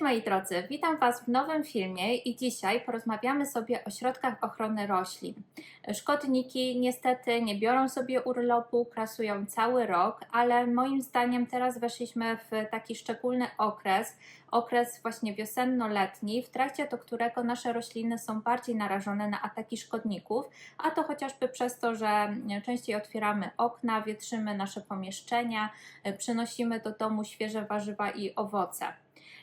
Cześć moi drodzy, witam Was w nowym filmie i dzisiaj porozmawiamy sobie o środkach ochrony roślin. Szkodniki niestety nie biorą sobie urlopu, krasują cały rok, ale moim zdaniem teraz weszliśmy w taki szczególny okres, okres właśnie wiosenno-letni, w trakcie do którego nasze rośliny są bardziej narażone na ataki szkodników, a to chociażby przez to, że częściej otwieramy okna, wietrzymy nasze pomieszczenia, przynosimy do domu świeże warzywa i owoce.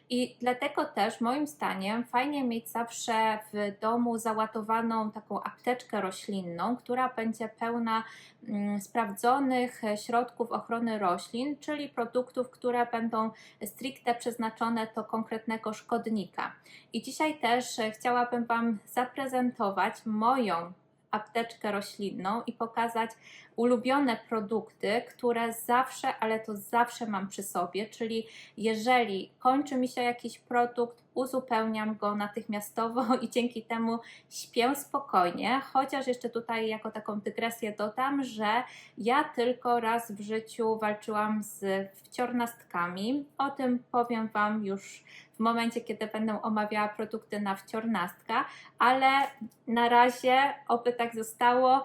I dlatego też moim zdaniem fajnie mieć zawsze w domu załatowaną taką apteczkę roślinną, która będzie pełna mm, sprawdzonych środków ochrony roślin, czyli produktów, które będą stricte przeznaczone do konkretnego szkodnika. I dzisiaj też chciałabym Wam zaprezentować moją apteczkę roślinną i pokazać ulubione produkty, które zawsze, ale to zawsze mam przy sobie, czyli jeżeli kończy mi się jakiś produkt, uzupełniam go natychmiastowo i dzięki temu śpię spokojnie, chociaż jeszcze tutaj jako taką dygresję dodam, że ja tylko raz w życiu walczyłam z wciornastkami. O tym powiem Wam już w momencie, kiedy będę omawiała produkty na wciornastka, ale na razie, oby tak zostało,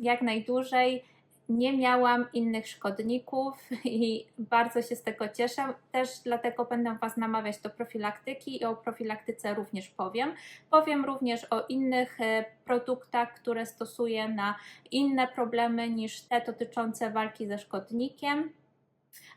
jak najdłużej nie miałam innych szkodników i bardzo się z tego cieszę. Też dlatego będę Was namawiać do profilaktyki i o profilaktyce również powiem. Powiem również o innych e, produktach, które stosuję na inne problemy niż te dotyczące walki ze szkodnikiem.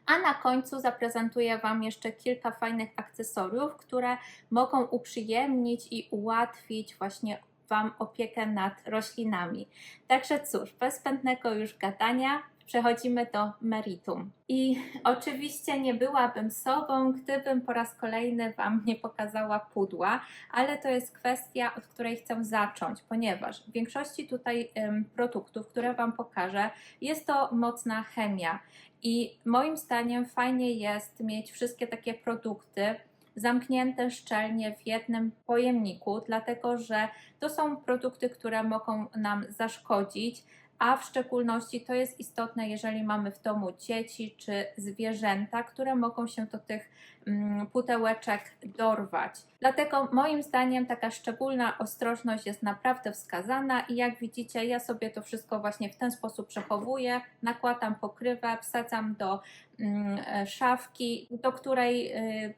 A na końcu zaprezentuję Wam jeszcze kilka fajnych akcesoriów, które mogą uprzyjemnić i ułatwić właśnie Wam opiekę nad roślinami. Także cóż, bez zbędnego już gadania, przechodzimy do meritum. I oczywiście nie byłabym sobą, gdybym po raz kolejny Wam nie pokazała pudła, ale to jest kwestia, od której chcę zacząć, ponieważ w większości tutaj produktów, które Wam pokażę, jest to mocna chemia. I moim zdaniem fajnie jest mieć wszystkie takie produkty, zamknięte szczelnie w jednym pojemniku, dlatego że to są produkty, które mogą nam zaszkodzić, a w szczególności to jest istotne, jeżeli mamy w domu dzieci czy zwierzęta, które mogą się do tych mm, pudełeczek dorwać. Dlatego moim zdaniem taka szczególna ostrożność jest naprawdę wskazana i jak widzicie ja sobie to wszystko właśnie w ten sposób przechowuję, nakładam pokrywę, wsadzam do szafki, do której y,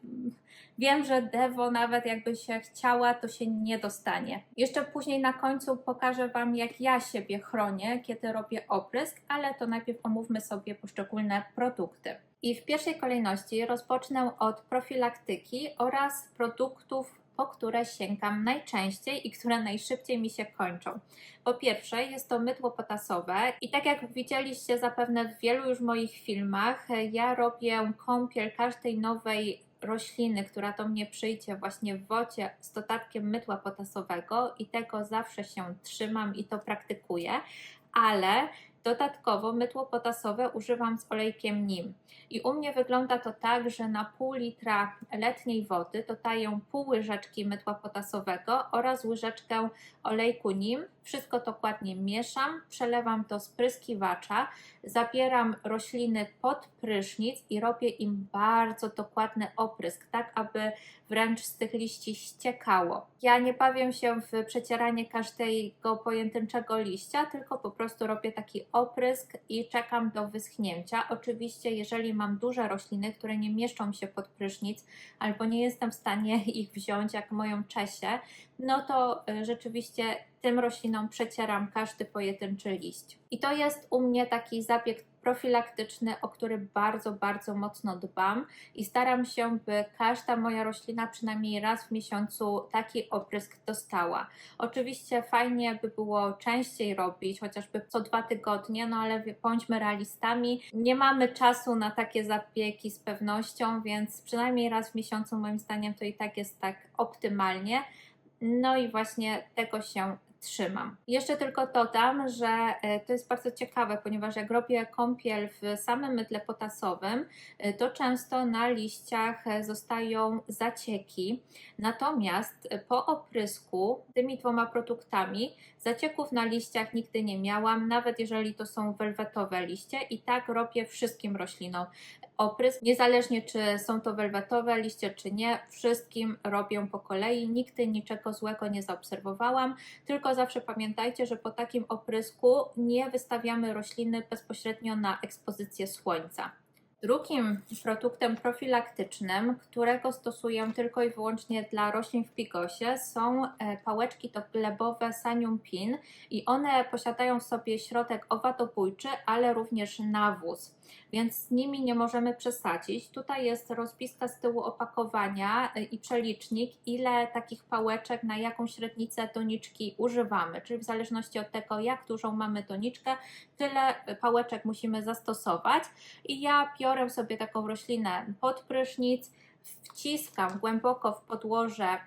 wiem, że Devo nawet jakby się chciała, to się nie dostanie. Jeszcze później na końcu pokażę Wam jak ja siebie chronię, kiedy robię oprysk, ale to najpierw omówmy sobie poszczególne produkty. I w pierwszej kolejności rozpocznę od profilaktyki oraz produktów po które sięgam najczęściej i które najszybciej mi się kończą. Po pierwsze, jest to mydło potasowe i tak jak widzieliście zapewne w wielu już moich filmach, ja robię kąpiel każdej nowej rośliny, która do mnie przyjdzie właśnie w wodzie z dodatkiem mydła potasowego i tego zawsze się trzymam i to praktykuję, ale Dodatkowo mydło potasowe używam z olejkiem nim. I u mnie wygląda to tak, że na pół litra letniej wody dodaję pół łyżeczki mydła potasowego oraz łyżeczkę olejku nim. Wszystko dokładnie mieszam, przelewam do spryskiwacza, zabieram rośliny pod prysznic i robię im bardzo dokładny oprysk, tak aby wręcz z tych liści ściekało. Ja nie bawię się w przecieranie każdego pojedynczego liścia, tylko po prostu robię taki oprysk i czekam do wyschnięcia. Oczywiście, jeżeli mam duże rośliny, które nie mieszczą się pod prysznic, albo nie jestem w stanie ich wziąć, jak moją czesię, no to y, rzeczywiście tym roślinom przecieram każdy pojedynczy liść. I to jest u mnie taki zabieg profilaktyczny, o który bardzo, bardzo mocno dbam i staram się, by każda moja roślina przynajmniej raz w miesiącu taki oprysk dostała. Oczywiście fajnie by było częściej robić, chociażby co dwa tygodnie, no ale bądźmy realistami, nie mamy czasu na takie zabiegi z pewnością, więc przynajmniej raz w miesiącu moim zdaniem to i tak jest tak optymalnie. No i właśnie tego się trzymam. Jeszcze tylko dodam, że e, to jest bardzo ciekawe, ponieważ jak robię kąpiel w samym mydle potasowym, e, to często na liściach e, zostają zacieki. Natomiast po oprysku tymi dwoma produktami zacieków na liściach nigdy nie miałam, nawet jeżeli to są welwetowe liście i tak robię wszystkim roślinom. Oprysk, niezależnie czy są to welwetowe liście czy nie, wszystkim robię po kolei, nigdy niczego złego nie zaobserwowałam, tylko zawsze pamiętajcie, że po takim oprysku nie wystawiamy rośliny bezpośrednio na ekspozycję słońca. Drugim produktem profilaktycznym, którego stosuję tylko i wyłącznie dla roślin w pigosie, są e, pałeczki to glebowe Sanium Pin i one posiadają w sobie środek owadobójczy, ale również nawóz, więc z nimi nie możemy przesadzić. Tutaj jest rozpiska z tyłu opakowania e, i przelicznik, ile takich pałeczek na jaką średnicę doniczki używamy, czyli w zależności od tego, jak dużą mamy doniczkę, tyle pałeczek musimy zastosować i ja biorę sobie taką roślinę pod prysznic, wciskam głęboko w podłoże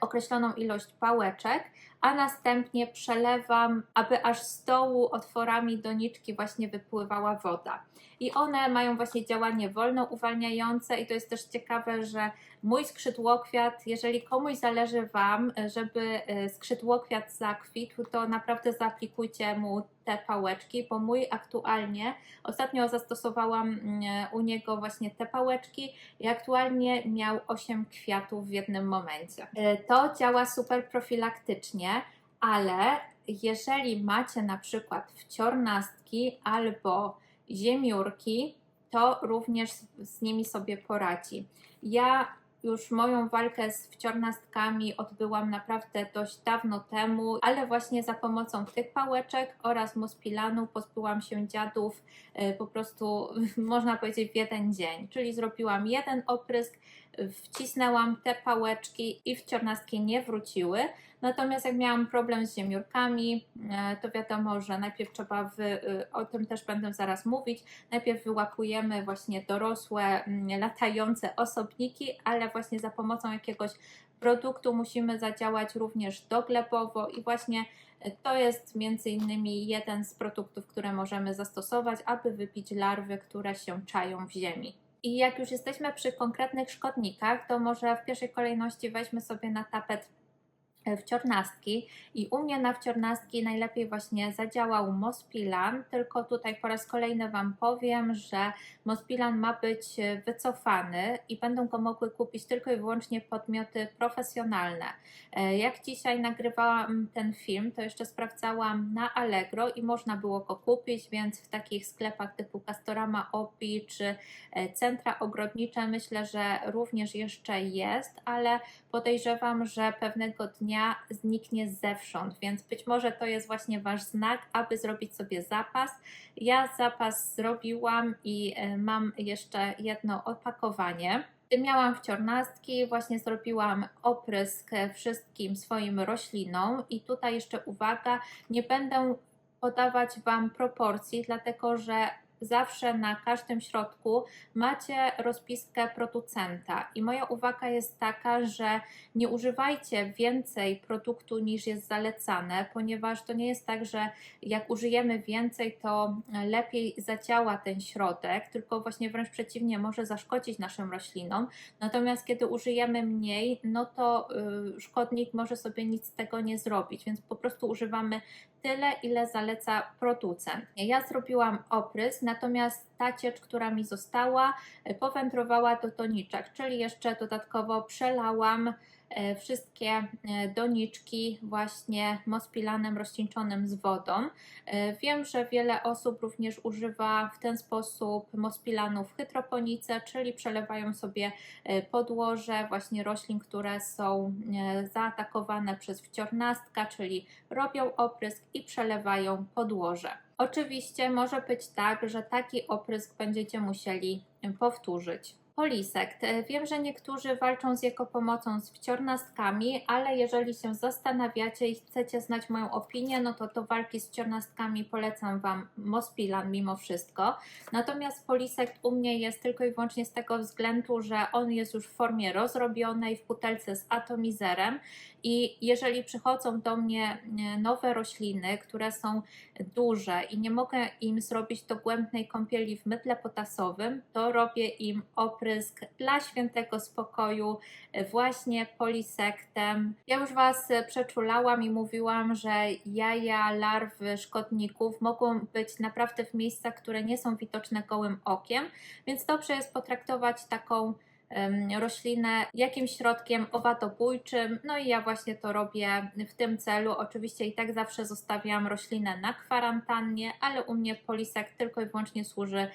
określoną ilość pałeczek, a następnie przelewam, aby aż z dołu otworami doniczki właśnie wypływała woda. I one mają właśnie działanie wolno uwalniające i to jest też ciekawe, że mój skrzydłokwiat, jeżeli komuś zależy Wam, żeby e, skrzydłokwiat zakwitł, to naprawdę zaaplikujcie mu te pałeczki, bo mój aktualnie, ostatnio zastosowałam mm, u niego właśnie te pałeczki i aktualnie miał 8 kwiatów w jednym momencie. E, To działa super profilaktycznie, ale jeżeli macie na przykład wciornastki albo ziemiórki, to również z, z nimi sobie poradzi. Ja już moją walkę z wciornastkami odbyłam naprawdę dość dawno temu, ale właśnie za pomocą tych pałeczek oraz mospilanu pozbyłam się dziadów e, po prostu, można powiedzieć, w jeden dzień. Czyli zrobiłam jeden oprysk, wcisnęłam te pałeczki i wciornastki nie wróciły. Natomiast jak miałam problem z ziemiórkami, e, to wiadomo, że najpierw trzeba, wy, e, o tym też będę zaraz mówić, najpierw wyłapujemy właśnie dorosłe, mm, latające osobniki, ale właśnie za pomocą jakiegoś produktu musimy zadziałać również doglebowo i właśnie e, to jest między innymi jeden z produktów, które możemy zastosować, aby wypić larwy, które się czają w ziemi. I jak już jesteśmy przy konkretnych szkodnikach, to może w pierwszej kolejności weźmy sobie na tapet wciornastki i u mnie na wciornastki najlepiej właśnie zadziałał Mospilan, tylko tutaj po raz kolejny Wam powiem, że Mospilan ma być e, wycofany i będą go mogły kupić tylko i wyłącznie podmioty profesjonalne. E, Jak dzisiaj nagrywałam ten film, to jeszcze sprawdzałam na Allegro i można było go kupić, więc w takich sklepach typu Castorama, Opi czy e, centra ogrodnicze myślę, że również jeszcze jest, ale podejrzewam, że pewnego dnia zniknie zewsząd, więc być może to jest właśnie Wasz znak, aby zrobić sobie zapas. Ja zapas zrobiłam i e, mam jeszcze jedno opakowanie. Miałam wciornastki, właśnie zrobiłam oprysk wszystkim swoim roślinom i tutaj jeszcze uwaga, nie będę podawać Wam proporcji, dlatego że zawsze na każdym środku macie rozpiskę producenta i moja uwaga jest taka, że nie używajcie więcej produktu niż jest zalecane, ponieważ to nie jest tak, że jak użyjemy więcej, to lepiej zadziała ten środek, tylko właśnie wręcz przeciwnie, może zaszkodzić naszym roślinom. Natomiast kiedy użyjemy mniej, no to y, szkodnik może sobie nic z tego nie zrobić, więc po prostu używamy tyle, ile zaleca producent. Ja zrobiłam oprysk, natomiast ta ciecz, która mi została, powędrowała do doniczek, czyli jeszcze dodatkowo przelałam wszystkie e, doniczki właśnie mospilanem rozcieńczonym z wodą. E, Wiem, że wiele osób również używa w ten sposób mospilanu w hydroponice, czyli przelewają sobie e, podłoże właśnie roślin, które są e, zaatakowane przez wciornastka, czyli robią oprysk i przelewają podłoże. Oczywiście może być tak, że taki oprysk będziecie musieli powtórzyć. Polisekt. E, Wiem, że niektórzy walczą z jego pomocą z wciornastkami, ale jeżeli się zastanawiacie i chcecie znać moją opinię, no to do walki z wciornastkami polecam Wam Mospilan mimo wszystko. Natomiast Polisekt u mnie jest tylko i wyłącznie z tego względu, że on jest już w formie rozrobionej w butelce z atomizerem i jeżeli przychodzą do mnie e, nowe rośliny, które są duże i nie mogę im zrobić dogłębnej kąpieli w mydle potasowym, to robię im oprysk dla świętego spokoju e, właśnie polisektem. Ja już Was e, przeczulałam i mówiłam, że jaja larwy szkodników mogą być naprawdę w miejscach, które nie są widoczne gołym okiem, więc dobrze jest potraktować taką roślinę jakimś środkiem owadobójczym. No i ja właśnie to robię w tym celu. Oczywiście i tak zawsze zostawiam roślinę na kwarantannie, ale u mnie polisek tylko i wyłącznie służy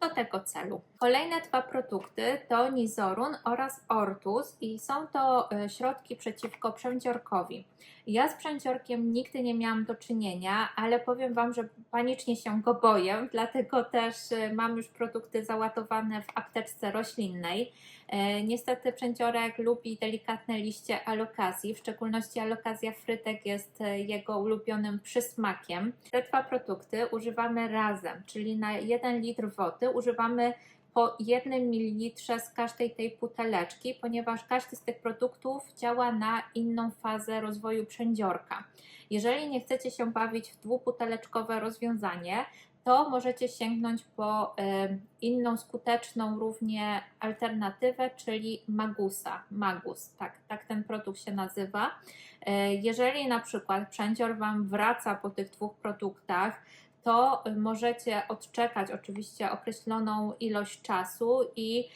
do tego celu. Kolejne dwa produkty to Nizorun oraz Ortus i są to e, środki przeciwko przędziorkowi. Ja z przędziorkiem nigdy nie miałam do czynienia, ale powiem Wam, że panicznie się go boję, dlatego też e, mam już produkty załadowane w apteczce roślinnej. E, Niestety przędziorek lubi delikatne liście alokazji, w szczególności alokazja frytek jest e, jego ulubionym przysmakiem. Te dwa produkty używamy razem, czyli na 1 litr wody używamy po 1 ml z każdej tej buteleczki, ponieważ każdy z tych produktów działa na inną fazę rozwoju przędziorka. Jeżeli nie chcecie się bawić w dwubuteleczkowe rozwiązanie, to możecie sięgnąć po inną skuteczną równie alternatywę, czyli Magusa. Magus, tak, tak ten produkt się nazywa. E, jeżeli na przykład przędzior Wam wraca po tych dwóch produktach, to możecie odczekać oczywiście określoną ilość czasu i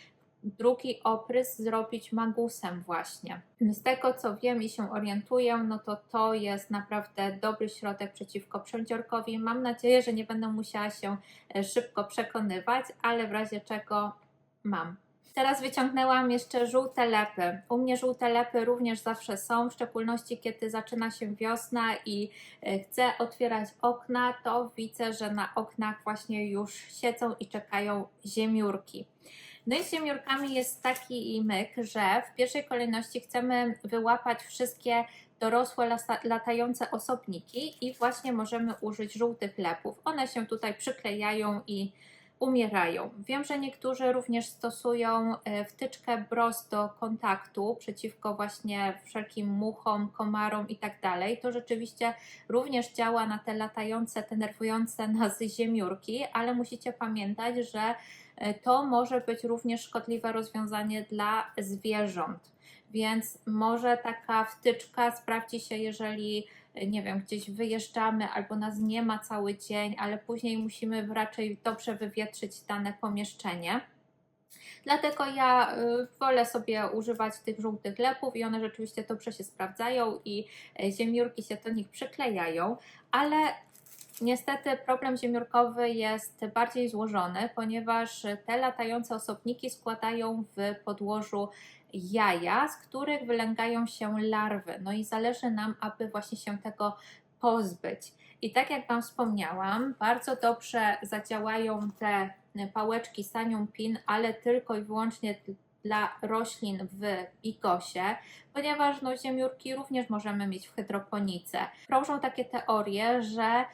drugi oprys zrobić magusem właśnie. Z tego co wiem i się orientuję, no to to jest naprawdę dobry środek przeciwko przędziorkowi. Mam nadzieję, że nie będę musiała się e, szybko przekonywać, ale w razie czego mam. Teraz wyciągnęłam jeszcze żółte lepy. U mnie żółte lepy również zawsze są, w szczególności kiedy zaczyna się wiosna i e, chcę otwierać okna, to widzę, że na oknach właśnie już siedzą i czekają ziemiórki. No i z ziemiórkami jest taki myk, że w pierwszej kolejności chcemy wyłapać wszystkie dorosłe latające osobniki i właśnie możemy użyć żółtych lepów. One się tutaj przyklejają i umierają. Wiem, że niektórzy również stosują e, wtyczkę BROS do kontaktu przeciwko właśnie wszelkim muchom, komarom tak dalej. To rzeczywiście również działa na te latające, denerwujące nas ziemiórki, ale musicie pamiętać, że e, to może być również szkodliwe rozwiązanie dla zwierząt. Więc może taka wtyczka sprawdzi się, jeżeli nie wiem, gdzieś wyjeżdżamy albo nas nie ma cały dzień, ale później musimy raczej dobrze wywietrzyć dane pomieszczenie. Dlatego ja y, wolę sobie używać tych żółtych lepów i one rzeczywiście dobrze się sprawdzają i e, ziemiórki się do nich przyklejają, ale Niestety problem ziemiórkowy jest bardziej złożony, ponieważ te latające osobniki składają w podłożu jaja, z których wylęgają się larwy. No i zależy nam, aby właśnie się tego pozbyć. I tak jak Wam wspomniałam, bardzo dobrze zadziałają te pałeczki Sanium Pin, ale tylko i wyłącznie dla roślin w bigosie, ponieważ no, ziemiórki również możemy mieć w hydroponice. Krążą takie teorie, że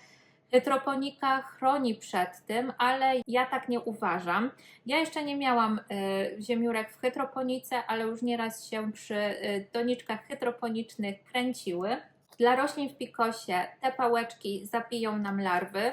Hydroponika chroni przed tym, ale ja tak nie uważam. Ja jeszcze nie miałam y, ziemiórek w hydroponice, ale już nieraz się przy y, doniczkach hydroponicznych kręciły. Dla roślin w pikosie te pałeczki zabiją nam larwy.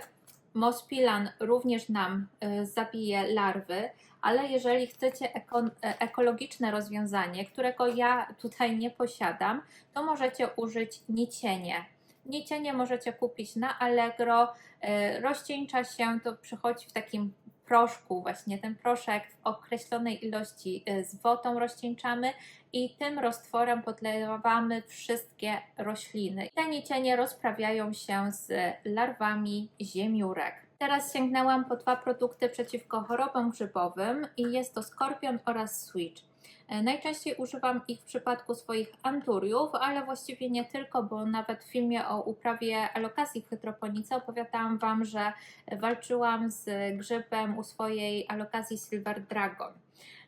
Mospilan również nam y, zabije larwy, ale jeżeli chcecie eko, ekologiczne rozwiązanie, którego ja tutaj nie posiadam, to możecie użyć nicienie. Nicienie możecie kupić na Allegro. E, Rozcieńcza się, to przychodzi w takim proszku, właśnie ten proszek w określonej ilości e, z wodą rozcieńczamy i tym roztworem podlewamy wszystkie rośliny. Te nicienie rozprawiają się z larwami ziemiórek. Teraz sięgnęłam po dwa produkty przeciwko chorobom grzybowym i jest to skorpion oraz switch. E, Najczęściej używam ich w przypadku swoich anturiów, ale właściwie nie tylko, bo nawet w filmie o uprawie alokacji w hydroponice opowiadałam Wam, że walczyłam z grzybem u swojej alokacji Silver Dragon.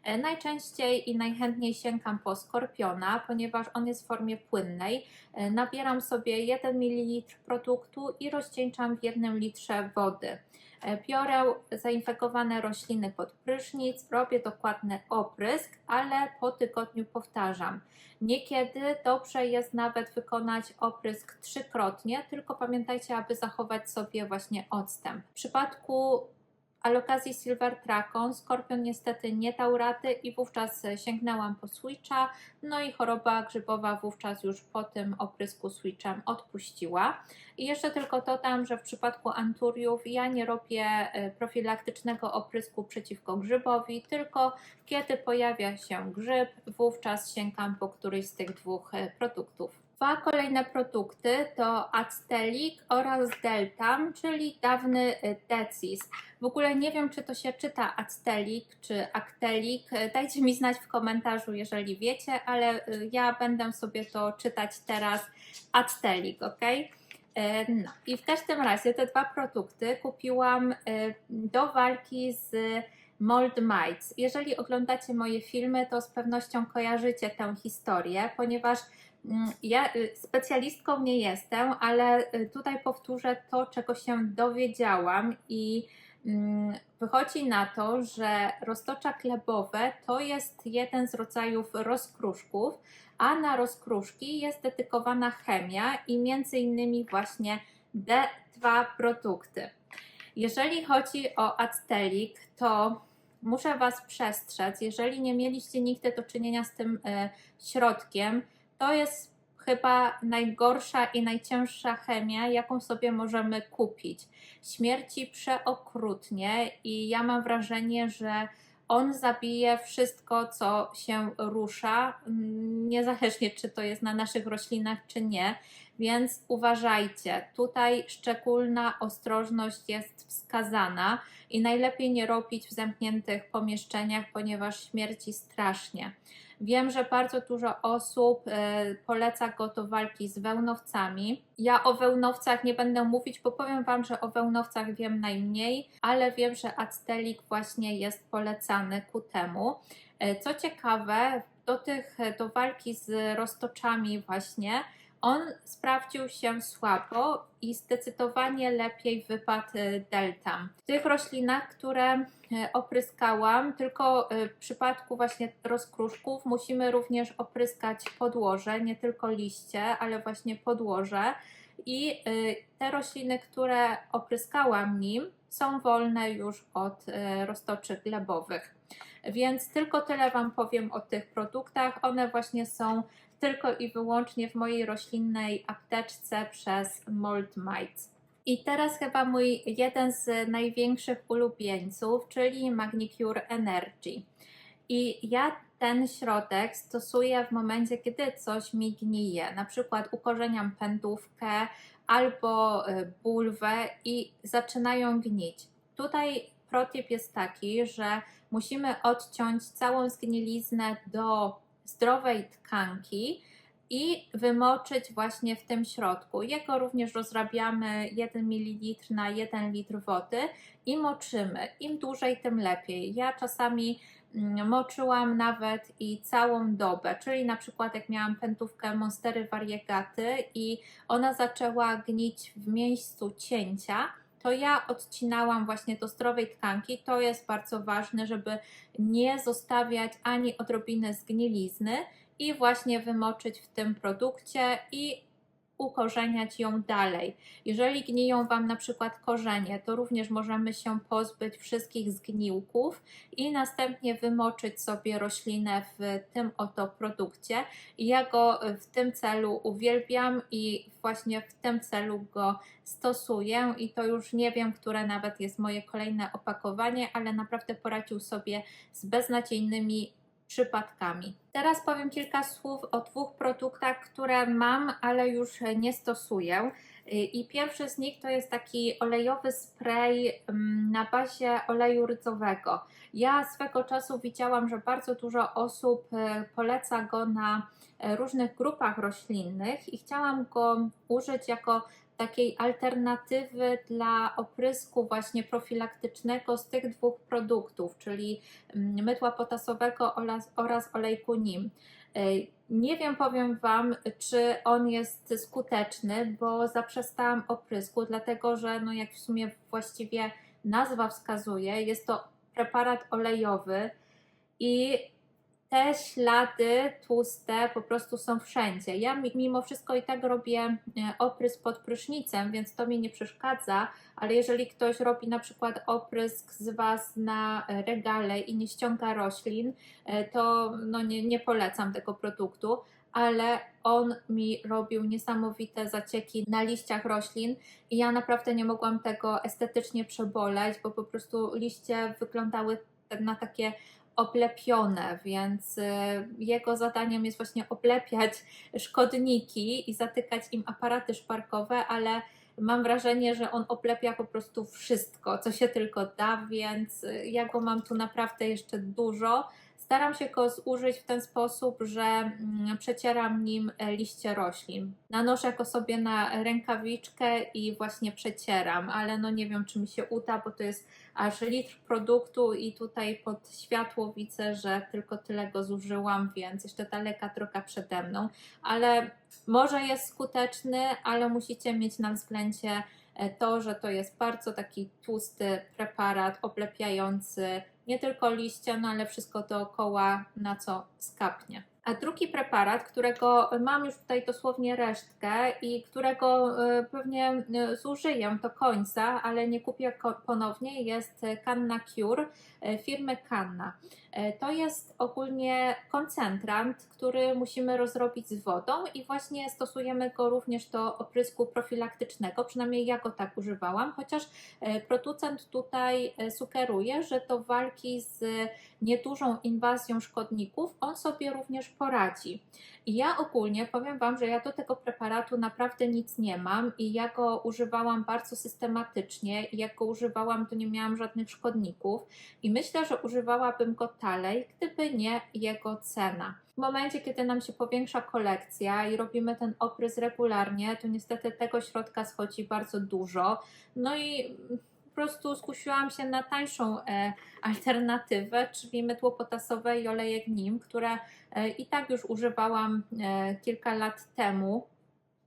E, Najczęściej i najchętniej sięgam po skorpiona, ponieważ on jest w formie płynnej. E, Nabieram sobie 1 ml produktu i rozcieńczam w 1 litrze wody. E, Biorę zainfekowane rośliny pod prysznic, robię dokładny oprysk, ale po tygodniu powtarzam. Niekiedy dobrze jest nawet wykonać oprysk trzykrotnie, tylko pamiętajcie, aby zachować sobie właśnie odstęp. W przypadku alokazji Silver Tracon Skorpion niestety nie dał rady i wówczas sięgnęłam po Switcha, no i choroba grzybowa wówczas już po tym oprysku Switchem odpuściła. I jeszcze tylko dodam, że w przypadku anturiów ja nie robię e, profilaktycznego oprysku przeciwko grzybowi, tylko kiedy pojawia się grzyb, wówczas sięgam po któryś z tych dwóch e, produktów. Dwa kolejne produkty to Actelic oraz Deltam, czyli dawny Decis. W ogóle nie wiem, czy to się czyta Actelic czy Actelic. E, Dajcie mi znać w komentarzu, jeżeli wiecie, ale e, ja będę sobie to czytać teraz Actelic, ok? No i w każdym razie te dwa produkty kupiłam do walki z Mold Mites. Jeżeli oglądacie moje filmy, to z pewnością kojarzycie tę historię, ponieważ ja y, specjalistką nie jestem, ale y, tutaj powtórzę to, czego się dowiedziałam i mm, wychodzi na to, że roztocza glebowe to jest jeden z rodzajów rozkruszków, a na rozkruszki jest dedykowana chemia i między innymi właśnie D2 produkty. Jeżeli chodzi o Actelic, to muszę Was przestrzec, jeżeli nie mieliście nigdy do czynienia z tym e, środkiem, to jest chyba najgorsza i najcięższa chemia, jaką sobie możemy kupić. Śmierci przeokrutnie i ja mam wrażenie, że on zabije wszystko, co się rusza, niezależnie czy to jest na naszych roślinach, czy nie. Więc uważajcie, tutaj szczególna ostrożność jest wskazana i najlepiej nie robić w zamkniętych pomieszczeniach, ponieważ śmierci strasznie. Wiem, że bardzo dużo osób e, poleca go do walki z wełnowcami. Ja o wełnowcach nie będę mówić, bo powiem Wam, że o wełnowcach wiem najmniej, ale wiem, że Actelik właśnie jest polecany ku temu. E, Co ciekawe, do tych, do walki z roztoczami właśnie on sprawdził się słabo i zdecydowanie lepiej wypadł e, deltam. W tych roślinach, które e, opryskałam, tylko e, w przypadku właśnie rozkruszków musimy również opryskać podłoże, nie tylko liście, ale właśnie podłoże. I te rośliny, które opryskałam nim, są wolne już od roztoczy glebowych. Więc tylko tyle Wam powiem o tych produktach. One właśnie są tylko i wyłącznie w mojej roślinnej apteczce przez Mold Mites. I teraz chyba mój jeden z największych ulubieńców, czyli Magnicure Energy. I ja ten środek stosuję w momencie, kiedy coś mi gnije. Na przykład ukorzeniam pędówkę albo y, bulwę i zaczynają gnić. Tutaj protip jest taki, że musimy odciąć całą zgniliznę do zdrowej tkanki i wymoczyć właśnie w tym środku. Jego również rozrabiamy 1 ml na 1 litr wody i moczymy. Im dłużej, tym lepiej. Ja czasami moczyłam nawet i całą dobę, czyli na przykład jak miałam pętówkę Monstery Variegaty i ona zaczęła gnić w miejscu cięcia, to ja odcinałam właśnie do zdrowej tkanki. To jest bardzo ważne, żeby nie zostawiać ani odrobiny zgnilizny i właśnie wymoczyć w tym produkcie i ukorzeniać ją dalej. Jeżeli gniją Wam na przykład korzenie, to również możemy się pozbyć wszystkich zgniłków i następnie wymoczyć sobie roślinę w tym oto produkcie. Ja go w tym celu uwielbiam i właśnie w tym celu go stosuję i to już nie wiem, które nawet jest moje kolejne opakowanie, ale naprawdę poradził sobie z beznadziejnymi przypadkami. Teraz powiem kilka słów o dwóch produktach, które mam, ale już nie stosuję. I pierwszy z nich to jest taki olejowy spray mm, na bazie oleju rydzowego. Ja swego czasu widziałam, że bardzo dużo osób e, poleca go na e, różnych grupach roślinnych i chciałam go użyć jako takiej alternatywy dla oprysku właśnie profilaktycznego z tych dwóch produktów, czyli mm, mydła potasowego oraz, olejku NIM. Nie wiem, powiem Wam, czy on jest skuteczny, bo zaprzestałam oprysku, dlatego że, no jak w sumie właściwie nazwa wskazuje, jest to preparat olejowy i te ślady tłuste po prostu są wszędzie. Ja mi- mimo wszystko i tak robię e, oprysk pod prysznicem, więc to mi nie przeszkadza, ale jeżeli ktoś robi na przykład oprysk z Was na regale i nie ściąga roślin, e, to no nie, nie polecam tego produktu, ale on mi robił niesamowite zacieki na liściach roślin i ja naprawdę nie mogłam tego estetycznie przeboleć, bo po prostu liście wyglądały na takie oblepione, więc y, jego zadaniem jest właśnie oblepiać szkodniki i zatykać im aparaty szparkowe, ale mam wrażenie, że on oblepia po prostu wszystko, co się tylko da, więc y, ja go mam tu naprawdę jeszcze dużo. Staram się go zużyć w ten sposób, że mm, przecieram nim e, liście roślin. Nanoszę go sobie na rękawiczkę i właśnie przecieram, ale no nie wiem, czy mi się uda, bo to jest aż litr produktu i tutaj pod światło widzę, że tylko tyle go zużyłam, więc jeszcze daleka droga przede mną, ale może jest skuteczny, ale musicie mieć na względzie e, to, że to jest bardzo taki tłusty preparat oblepiający nie tylko liście, no ale wszystko dookoła, na co skapnie. A drugi preparat, którego mam już tutaj dosłownie resztkę i którego e, pewnie e, zużyję do końca, ale nie kupię ponownie, jest Canna Cure e, firmy Canna. E, To jest ogólnie koncentrant, który musimy rozrobić z wodą i właśnie stosujemy go również do oprysku profilaktycznego, przynajmniej ja go tak używałam, chociaż e, producent tutaj e, sugeruje, że do walki z niedużą inwazją szkodników on sobie również poradzi. I ja ogólnie powiem Wam, że ja do tego preparatu naprawdę nic nie mam i ja go używałam bardzo systematycznie i jak go używałam, to nie miałam żadnych szkodników i myślę, że używałabym go dalej, gdyby nie jego cena. W momencie, kiedy nam się powiększa kolekcja i robimy ten oprys regularnie, to niestety tego środka schodzi bardzo dużo. No i po prostu skusiłam się na tańszą e, alternatywę, czyli mydło potasowe i olejek nim, które e, i tak już używałam e, kilka lat temu.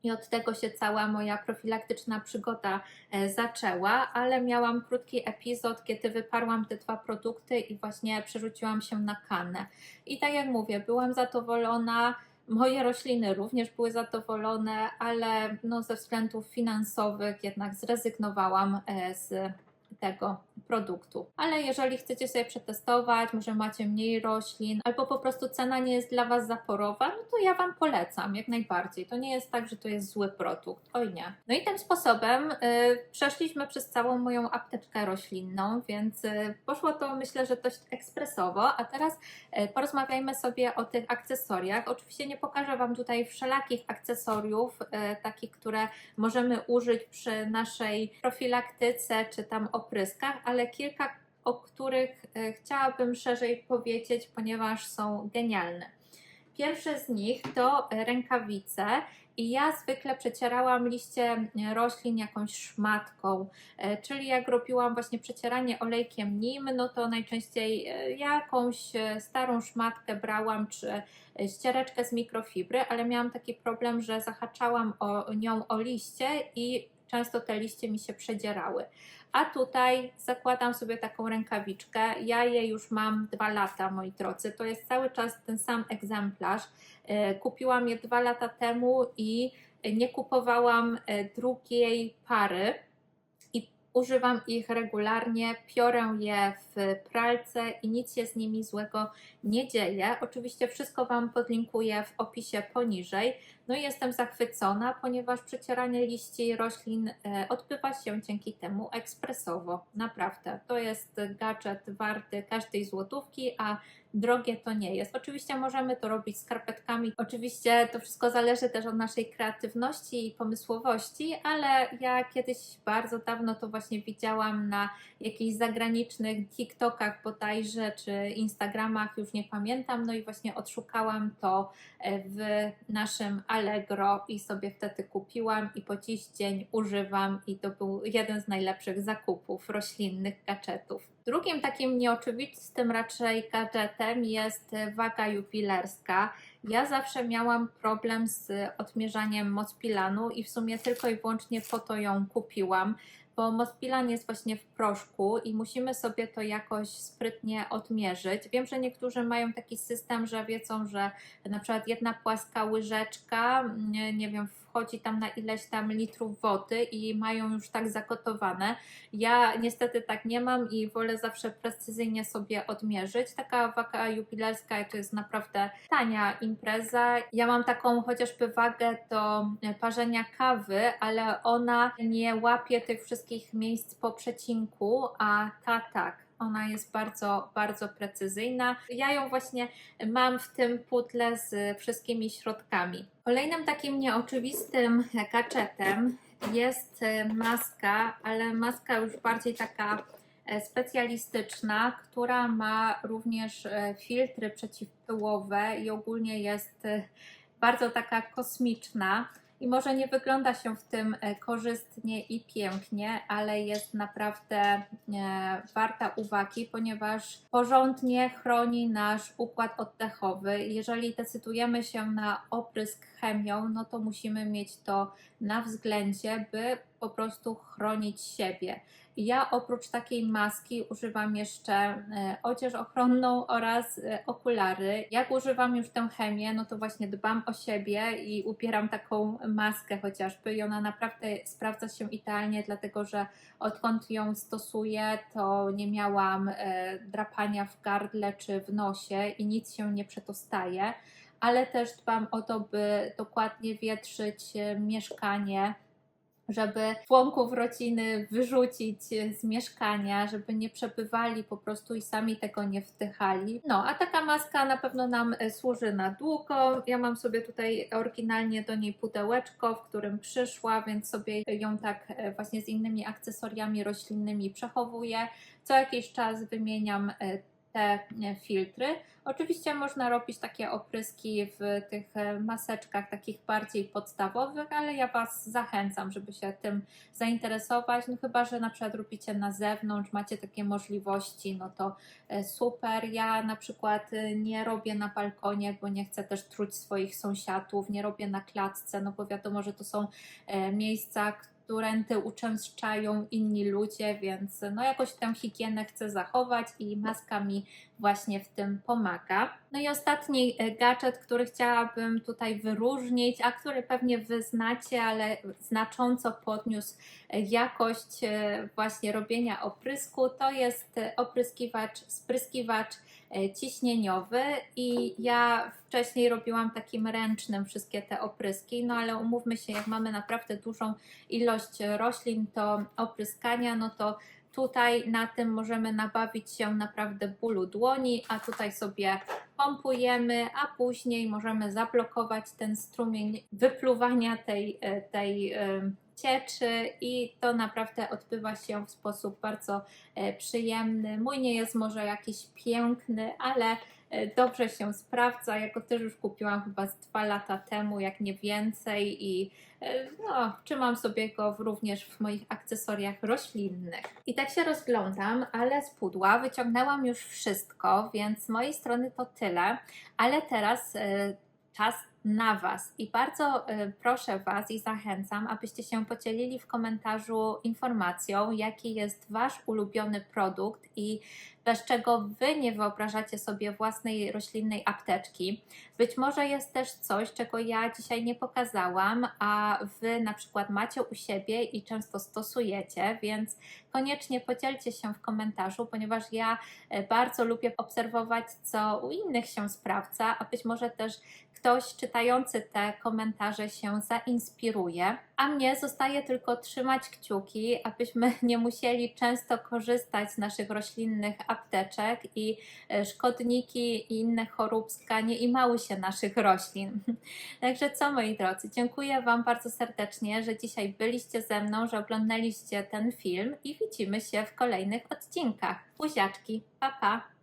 I od tego się cała moja profilaktyczna przygoda e, zaczęła, ale miałam krótki epizod, kiedy wyparłam te dwa produkty i właśnie przerzuciłam się na kanę. I tak jak mówię, byłam zadowolona. Moje rośliny również były zadowolone, ale no ze względów finansowych jednak zrezygnowałam e, z tego produktu. Ale jeżeli chcecie sobie przetestować, może macie mniej roślin, albo po prostu cena nie jest dla Was zaporowa, no to ja Wam polecam jak najbardziej. To nie jest tak, że to jest zły produkt. Oj nie. No i tym sposobem y, przeszliśmy przez całą moją apteczkę roślinną, więc y, poszło to myślę, że dość ekspresowo. A teraz y, porozmawiajmy sobie o tych akcesoriach. Oczywiście nie pokażę Wam tutaj wszelakich akcesoriów, y, takich, które możemy użyć przy naszej profilaktyce czy tam opryskach, ale kilka, o których e, chciałabym szerzej powiedzieć, ponieważ są genialne. Pierwsze z nich to rękawice i ja zwykle przecierałam liście roślin jakąś szmatką, e, czyli jak robiłam właśnie przecieranie olejkiem nim, no to najczęściej e, jakąś e, starą szmatkę brałam, czy e, ściereczkę z mikrofibry, ale miałam taki problem, że zahaczałam o nią o liście i często te liście mi się przedzierały. A tutaj zakładam sobie taką rękawiczkę. Ja je już mam dwa lata, moi drodzy. To jest cały czas ten sam egzemplarz. E, Kupiłam je dwa lata temu i nie kupowałam e, drugiej pary. Używam ich regularnie, piorę je w pralce i nic się z nimi złego nie dzieje. Oczywiście wszystko Wam podlinkuję w opisie poniżej. No i jestem zachwycona, ponieważ przecieranie liści roślin e, odbywa się dzięki temu ekspresowo. Naprawdę, to jest gadżet warty każdej złotówki, a drogie to nie jest. Oczywiście możemy to robić skarpetkami. Oczywiście to wszystko zależy też od naszej kreatywności i pomysłowości, ale ja kiedyś bardzo dawno to właśnie widziałam na jakichś zagranicznych TikTokach bodajże, czy Instagramach, już nie pamiętam, no i właśnie odszukałam to e, w naszym Allegro i sobie wtedy kupiłam i po dziś dzień używam i to był jeden z najlepszych zakupów roślinnych gadżetów. Drugim takim nieoczywistym raczej gadżetem jest waga jubilerska. Ja zawsze miałam problem z odmierzaniem Mospilanu i w sumie tylko i wyłącznie po to ją kupiłam, bo Mospilan jest właśnie w proszku i musimy sobie to jakoś sprytnie odmierzyć. Wiem, że niektórzy mają taki system, że wiedzą, że na przykład jedna płaska łyżeczka, nie, nie wiem, wchodzi tam na ileś tam litrów wody i mają już tak zagotowane. Ja niestety tak nie mam i wolę zawsze precyzyjnie sobie odmierzyć. Taka waga jubilerska to jest naprawdę tania impreza. Ja mam taką chociażby wagę do parzenia kawy, ale ona nie łapie tych wszystkich miejsc po przecinku, a ta tak. Ona jest bardzo, bardzo precyzyjna. Ja ją właśnie mam w tym putle z wszystkimi środkami. Kolejnym takim nieoczywistym gadżetem jest maska, ale maska już bardziej taka specjalistyczna, która ma również filtry przeciwpyłowe i ogólnie jest bardzo taka kosmiczna i może nie wygląda się w tym e, korzystnie i pięknie, ale jest naprawdę e, warta uwagi, ponieważ porządnie chroni nasz układ oddechowy. Jeżeli decydujemy się na oprysk chemią, no to musimy mieć to na względzie, by po prostu chronić siebie. Ja oprócz takiej maski używam jeszcze e, odzież ochronną oraz e, okulary. Jak używam już tę chemię, no to właśnie dbam o siebie i ubieram taką maskę chociażby i ona naprawdę sprawdza się idealnie, dlatego że odkąd ją stosuję, to nie miałam e, drapania w gardle czy w nosie i nic się nie przetostaje, ale też dbam o to, by dokładnie wietrzyć mieszkanie żeby członków rodziny wyrzucić z mieszkania, żeby nie przebywali po prostu i sami tego nie wdychali. No, a taka maska na pewno nam e, służy na długo. Ja mam sobie tutaj oryginalnie do niej pudełeczko, w którym przyszła, więc sobie ją tak e, właśnie z innymi akcesoriami roślinnymi przechowuję. Co jakiś czas wymieniam e, te filtry. Oczywiście można robić takie opryski w tych e, maseczkach takich bardziej podstawowych, ale ja Was zachęcam, żeby się tym zainteresować. No chyba, że na przykład robicie na zewnątrz, macie takie możliwości, no to e, super. Ja na przykład e, nie robię na balkonie, bo nie chcę też truć swoich sąsiadów, nie robię na klatce, no bo wiadomo, że to są miejsca, którędy uczęszczają inni ludzie, więc no jakoś tę higienę chcę zachować i maska mi właśnie w tym pomaga. No i ostatni e, gadżet, który chciałabym tutaj wyróżnić, a który pewnie wy znacie, ale znacząco podniósł e, jakość e, właśnie robienia oprysku, to jest opryskiwacz, spryskiwacz ciśnieniowy i ja wcześniej robiłam takim ręcznym wszystkie te opryski, no ale umówmy się, jak mamy naprawdę dużą ilość roślin do opryskania, no to Tutaj na tym możemy nabawić się naprawdę bólu dłoni, a tutaj sobie pompujemy, a później możemy zablokować ten strumień wypluwania tej, e, tej e, cieczy i to naprawdę odbywa się w sposób bardzo e, przyjemny. Mój nie jest może jakiś piękny, ale dobrze się sprawdza. Ja go też już kupiłam chyba z dwa lata temu, jak nie więcej i no, trzymam sobie go również w moich akcesoriach roślinnych. I tak się rozglądam, ale z pudła wyciągnęłam już wszystko, więc z mojej strony to tyle, ale teraz y, czas na Was i bardzo y, proszę Was i zachęcam, abyście się podzielili w komentarzu informacją, jaki jest Wasz ulubiony produkt i bez czego Wy nie wyobrażacie sobie własnej roślinnej apteczki. Być może jest też coś, czego ja dzisiaj nie pokazałam, a Wy na przykład macie u siebie i często stosujecie, więc koniecznie podzielcie się w komentarzu, ponieważ ja e, bardzo lubię obserwować, co u innych się sprawdza, a być może też ktoś czytający te komentarze się zainspiruje. A mnie zostaje tylko trzymać kciuki, abyśmy nie musieli często korzystać z naszych roślinnych apteczek i e, szkodniki i inne choróbska nie imały się naszych roślin. Także co moi drodzy, dziękuję Wam bardzo serdecznie, że dzisiaj byliście ze mną, że oglądaliście ten film i widzimy się w kolejnych odcinkach. Buziaczki, pa pa!